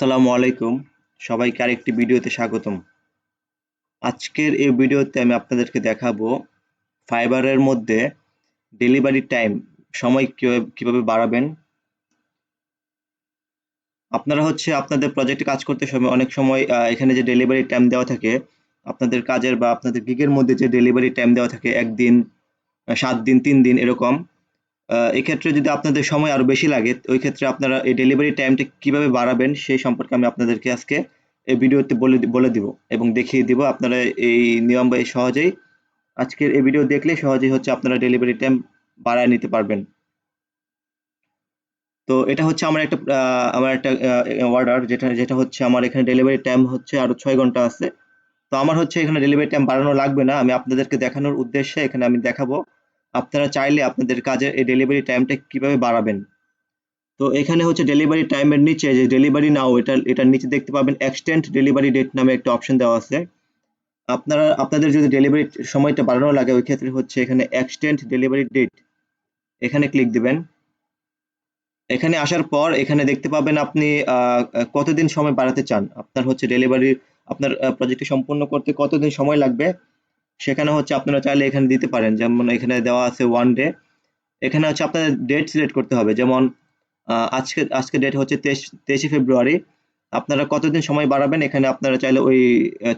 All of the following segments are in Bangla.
আসসালামু আলাইকুম। সবাইকে আরেকটি ভিডিওতে স্বাগতম। আজকের এই ভিডিওতে আমি আপনাদেরকে দেখাবো ফাইবারের মধ্যে ডেলিভারি টাইম সময় কীভাবে বাড়াবেন। আপনারা হচ্ছে আপনাদের প্রজেক্টে কাজ করতে সময়, অনেক সময় এখানে যে ডেলিভারি টাইম দেওয়া থাকে, আপনাদের কাজের বা আপনাদের গিগের মধ্যে যে ডেলিভারি টাইম দেওয়া থাকে, একদিন, সাত দিন, তিন দিন, এরকম। এক্ষেত্রে যদি আপনাদের সময় আরও বেশি লাগে, ওই ক্ষেত্রে আপনারা এই ডেলিভারি টাইমটা কীভাবে বাড়াবেন সেই সম্পর্কে আমি আপনাদেরকে আজকে এই ভিডিওতে বলে বলে দিব এবং দেখিয়ে দিব। আপনারা এই নিয়ম বা সহজেই আজকের এই ভিডিও দেখলে সহজেই হচ্ছে আপনারা ডেলিভারি টাইম বাড়ায় নিতে পারবেন। তো এটা হচ্ছে আমার একটা আমার একটা অর্ডার যেটা যেটা হচ্ছে আমার এখানে ডেলিভারি টাইম হচ্ছে আরও ছয় ঘণ্টা আছে। তো আমার হচ্ছে এখানে ডেলিভারি টাইম বাড়ানো লাগবে না। আমি আপনাদেরকে দেখানোর উদ্দেশ্যে এখানে আমি দেখাবো। আপনারা চাইলে আপনাদের কাজের এই ডেলিভারি টাইমটা কীভাবে বাড়াবেন। তো এখানে হচ্ছে ডেলিভারি টাইমের নিচে যে ডেলিভারি নাও এটা, এটার নিচে দেখতে পাবেন এক্সটেন্ড ডেলিভারি ডেট নামে একটা অপশন দেওয়া আছে। আপনারা, আপনাদের যদি ডেলিভারি সময়টা বাড়ানো লাগে, ওই ক্ষেত্রে হচ্ছে এখানে এক্সটেন্ড ডেলিভারি ডেট এখানে ক্লিক দিবেন। এখানে আসার পর এখানে দেখতে পাবেন আপনি কতদিন সময় বাড়াতে চান। আপনার হচ্ছে ডেলিভারি আপনার প্রজেক্টটি সম্পূর্ণ করতে কতদিন সময় লাগবে? সেখানে হচ্ছে আপনারা চাইলে এখানে দিতে পারেন। যেমন এখানে দেওয়া আছে ওয়ান ডে এখানে হচ্ছে আপনাদের ডেট সিলেক্ট করতে হবে। যেমন আজকে আজকে ডেট হচ্ছে তেইশ, তেইশে ফেব্রুয়ারি। আপনারা কতদিন সময় বাড়াবেন? এখানে আপনারা চাইলে ওই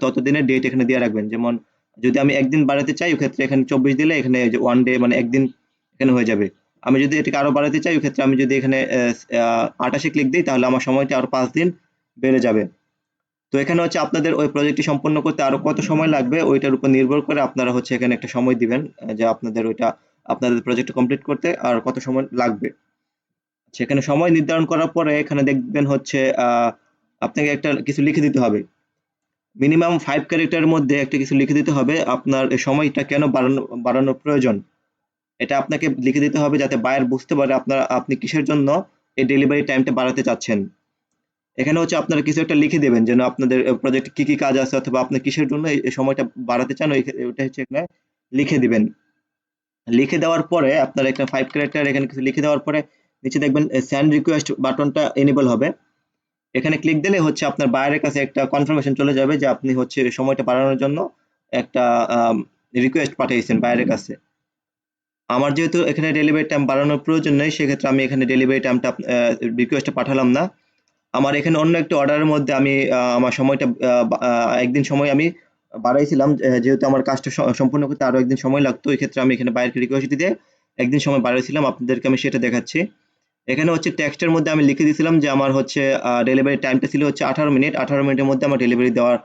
ততদিনের ডেট এখানে দিয়ে রাখবেন। যেমন, যদি আমি একদিন বাড়াতে চাই ক্ষেত্রে এখানে চব্বিশ দিলে এখানে ওয়ান ডে মানে একদিন এখানে হয়ে যাবে। আমি যদি এটাকে আরও বাড়াতে চাই ক্ষেত্রে আমি যদি এখানে আটাশে ক্লিক দিই, তাহলে আমার সময়টা আরও পাঁচ দিন বেড়ে যাবে। তো এখানে হচ্ছে আপনাদের ওই প্রজেক্টটি সম্পন্ন করতে আরও কত সময় লাগবে? ওইটার উপর নির্ভর করে আপনারা হচ্ছে এখানে একটা সময় দিবেন যে আপনাদের ওইটা, আপনাদের প্রজেক্ট কমপ্লিট করতে আর কত সময় লাগবে। সেখানে সময় নির্ধারণ করার পরে এখানে দেখবেন হচ্ছে আপনাকে একটা কিছু লিখে দিতে হবে। মিনিমাম ফাইভ ক্যারেক্টারের মধ্যে একটা কিছু লিখে দিতে হবে, আপনার সময়টা কেন বাড়ানো, বাড়ানোর প্রয়োজন। এটা আপনাকে লিখে দিতে হবে যাতে বায়ার বুঝতে পারে আপনার, আপনি কিসের জন্য এই ডেলিভারি টাইমটা বাড়াতে চাচ্ছেন। এখানে হচ্ছে আপনারা কিছু একটা লিখে দেবেন যেন আপনাদের প্রজেক্টে কি কি কাজ আছে অথবা আপনি কিসের জন্য এই সময়টা বাড়াতে চান, ওই ওইটা হচ্ছে এখানে লিখে দিবেন। লিখে দেওয়ার পরে আপনার এখানে ফাইভ ক্যারেক্টার এখানে কিছু লিখে দেওয়ার পরে নিচে দেখবেন স্যান্ড রিকোয়েস্ট বাটনটা এনেবল হবে। এখানে ক্লিক দিলে হচ্ছে আপনার বাইরের কাছে একটা কনফার্মেশন চলে যাবে যে আপনি হচ্ছে সময়টা বাড়ানোর জন্য একটা রিকোয়েস্ট পাঠিয়েছেন বাইরের কাছে। আমার যেহেতু এখানে ডেলিভারি টাইম বাড়ানোর প্রয়োজন নেই, সেক্ষেত্রে আমি এখানে ডেলিভারি টাইমটা রিকোয়েস্টটা পাঠালাম না। আমার এখানে অন্য একটা অর্ডারের মধ্যে আমি আমার সময়টা একদিন সময় আমি বাড়াইছিলাম যেহেতু আমার কাজটা সম্পূর্ণ করতে আরও একদিন সময় লাগতো এই ক্ষেত্রে আমি এখানে বাইরের রিকোয়েস্ট দিয়ে একদিন সময় বাড়াইছিলাম, আপনাদেরকে আমি সেটা দেখাচ্ছি। এখানে হচ্ছে টেক্সটের মধ্যে আমি লিখে দিয়েছিলাম যে আমার হচ্ছে ডেলিভারি টাইমটা ছিল হচ্ছে আঠারো মিনিট, আঠারো মিনিটের মধ্যে আমার ডেলিভারি দেওয়ার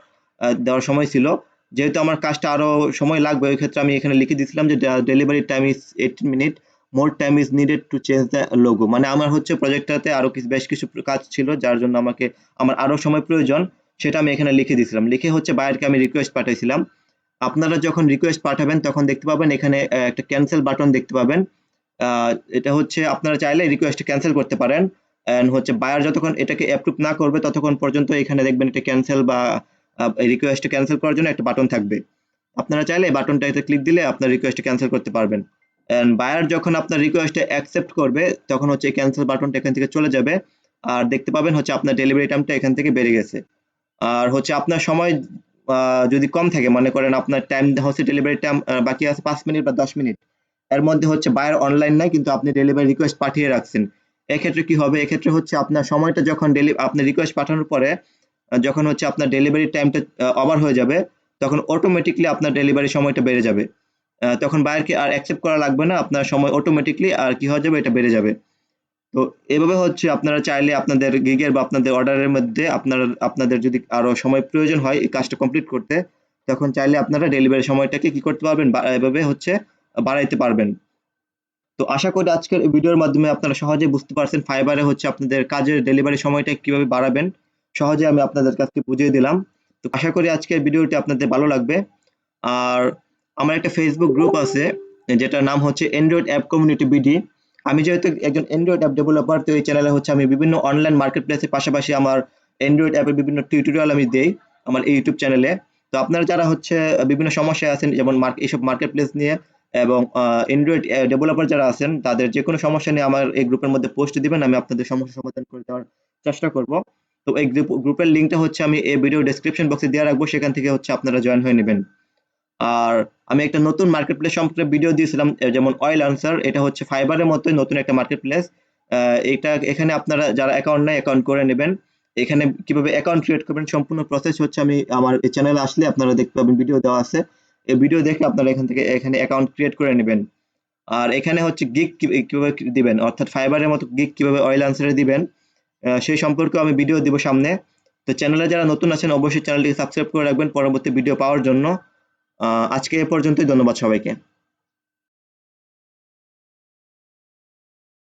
দেওয়ার সময় ছিল। যেহেতু আমার কাজটা আরও সময় লাগবে, ওই ক্ষেত্রে আমি এখানে লিখে দিয়েছিলাম যে delivery time is eighteen minute more time is needed to change the logo মানে আমার হচ্ছে প্রজেক্টটাতে আরও কিছু বেশ কিছু কাজ ছিল, যার জন্য আমাকে আমার আরও সময় প্রয়োজন, সেটা আমি এখানে লিখে দিয়েছিলাম। লিখে হচ্ছে বাইরকে আমি রিকোয়েস্ট পাঠাইছিলাম। আপনারা যখন রিকোয়েস্ট পাঠাবেন, তখন দেখতে পাবেন এখানে একটা ক্যান্সেল বাটন দেখতে পাবেন। এটা হচ্ছে আপনারা চাইলে রিকোয়েস্ট ক্যান্সেল করতে পারেন। এন্ড হচ্ছে বায়ার যতক্ষণ এটাকে অ্যাপ্রুভ না করবে, ততক্ষণ পর্যন্ত এখানে দেখবেন এটা ক্যান্সেল বা রিকোয়েস্ট ক্যান্সেল করার জন্য একটা বাটন থাকবে। আপনারা চাইলে এই বাটনটাতে ক্লিক দিলে আপনার রিকোয়েস্ট ক্যান্সেল করতে পারবেন। এন্ড বায়ার যখন আপনার রিকোয়েস্টে অ্যাকসেপ্ট করবে, তখন হচ্ছে ক্যান্সেল বাটনটা এখান থেকে চলে যাবে। আর দেখতে পাবেন হচ্ছে আপনার ডেলিভারি টাইমটা এখান থেকে বেড়ে গেছে। আর হচ্ছে আপনার সময় যদি কম থাকে, মনে করেন আপনার টাইম হচ্ছে ডেলিভারি টাইম বাকি আছে পাঁচ মিনিট বা দশ মিনিট। এর মধ্যে হচ্ছে বায়ার অনলাইন নাই, কিন্তু আপনি ডেলিভারি রিকোয়েস্ট পাঠিয়ে রাখছেন। এক্ষেত্রে কি হবে? এক্ষেত্রে হচ্ছে আপনার সময়টা যখন ডেলি আপনি রিকোয়েস্ট পাঠানোর পরে যখন হচ্ছে আপনার ডেলিভারি টাইমটা ওভার হয়ে যাবে, তখন অটোমেটিকলি আপনার ডেলিভারি সময়টা বেড়ে যাবে। তখন বায়ারকে আর অ্যাকসেপ্ট করা লাগবে না। আপনার সময় অটোমেটিকলি আর কি হয়ে যাবে, এটা বেড়ে যাবে। তো এভাবে হচ্ছে আপনারা চাইলে আপনাদের গিগের বা আপনাদের অর্ডারের মধ্যে আপনারা, আপনাদের যদি আরও সময় প্রয়োজন হয় এই কাজটা কমপ্লিট করতে, তখন চাইলে আপনারা ডেলিভারি সময়টাকে কি করতে পারবেন? এভাবে হচ্ছে বাড়াইতে পারবেন। তো আশা করি আজকের ভিডিওর মাধ্যমে আপনারা সহজে বুঝতে পারছেন ফাইবারে হচ্ছে আপনাদের কাজের ডেলিভারি সময়টা কীভাবে বাড়াবেন। সহজে আমি আপনাদের কাছে বুঝিয়ে দিলাম। তো আশা করি আজকের ভিডিওটি আপনাদের ভালো লাগবে। আর আমার একটা ফেসবুক গ্রুপ আছে, যেটার নাম হচ্ছে অ্যান্ড্রয়েড অ্যাপ কমিউনিটি বিডি আমি যেহেতু একজন অ্যান্ড্রয়েড অ্যাপ ডেভেলপার তো এই চ্যানেলে হচ্ছে আমি বিভিন্ন অনলাইন মার্কেট প্লেসের পাশাপাশি আমার অ্যান্ড্রয়েড অ্যাপের বিভিন্ন টিউটোরিয়াল আমি দেই আমার এই ইউটিউব চ্যানেলে তো আপনারা যারা হচ্ছে বিভিন্ন সমস্যায় আছেন, যেমন এইসব মার্কেট প্লেস নিয়ে এবং অ্যান্ড্রয়েড ডেভেলপার যারা আছেন, তাদের যে কোনো সমস্যা নিয়ে আমার এই গ্রুপের মধ্যে পোস্ট দিবেন, আমি আপনাদের সমস্যা সমাধান করে দেওয়ার চেষ্টা করব। তো এই গ্রুপ গ্রুপের লিঙ্কটা হচ্ছে আমি এই ভিডিও ডেসক্রিপশন বক্সে দিয়ে রাখব, সেখান থেকে হচ্ছে আপনারা জয়েন হয়ে নেবেন। আর আমি একটা নতুন মার্কেট প্লেস সম্পর্কে ভিডিও দিয়েছিলাম যেমন অয়েল আনসার এটা হচ্ছে ফাইবারের মতোই নতুন একটা মার্কেট প্লেস এটা এখানে আপনারা যারা অ্যাকাউন্ট নেয় অ্যাকাউন্ট করে নেবেন। এখানে কীভাবে অ্যাকাউন্ট ক্রিয়েট করবেন, সম্পূর্ণ প্রসেস হচ্ছে আমি আমার এই চ্যানেলে আসলে আপনারা দেখতে পাবেন ভিডিও দেওয়া আছে। এই ভিডিও দেখে আপনারা এখান থেকে এখানে অ্যাকাউন্ট ক্রিয়েট করে নেবেন। আর এখানে হচ্ছে গিগ কীভাবে দিবেন, অর্থাৎ ফাইবারের মতো গিগ কীভাবে অয়েল আনসারে দিবেন সেই সম্পর্কে আমি ভিডিও দিব সামনে। তো চ্যানেলে যারা নতুন আছেন, অবশ্যই চ্যানেলটিকে সাবস্ক্রাইব করে রাখবেন পরবর্তী ভিডিও পাওয়ার জন্য। আজকে এ পর্যন্তই ধন্যবাদ সবাইকে।